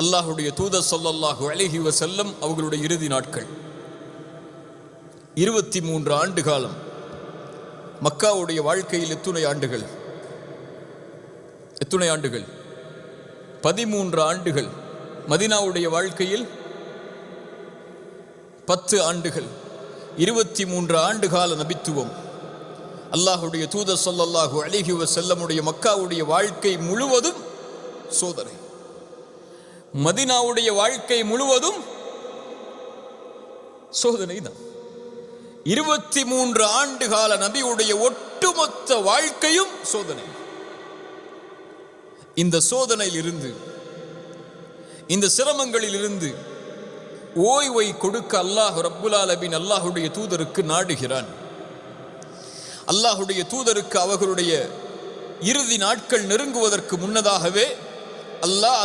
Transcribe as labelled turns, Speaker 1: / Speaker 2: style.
Speaker 1: அல்லாஹுடைய தூதர் சொல்லல்லாஹு அலைஹி செல்லம் அவர்களுடைய இறுதி நாட்கள். இருபத்தி மூன்று ஆண்டு காலம் மக்காவுடைய வாழ்க்கையில் எத்துணை ஆண்டுகள். எத்துணை ஆண்டுகள். பதிமூன்று ஆண்டுகள் மதினாவுடைய வாழ்க்கையில் பத்து ஆண்டுகள். இருபத்தி மூன்று ஆண்டு கால நபித்துவம். அல்லாஹுடைய தூதர் சொல்லல்லாஹு அலைஹி செல்லமுடைய மக்காவுடைய வாழ்க்கை முழுவதும் சோதனை. மதினாவுடைய வாழ்க்கை முழுவதும் சோதனை தான். இருபத்தி மூன்று ஆண்டு கால நபியுடைய ஒட்டுமொத்த வாழ்க்கையும் சோதனை. இந்த சோதனையில் இருந்து இந்த சிரமங்களில் இருந்து ஓய்வை கொடுக்க அல்லாஹ் ரப்புலாலபின் அல்லாஹுடைய தூதருக்கு நாடுகிறான். அல்லாஹுடைய தூதருக்கு அவர்களுடைய இறுதி நாட்கள் நெருங்குவதற்கு முன்னதாகவே அல்லாஹ்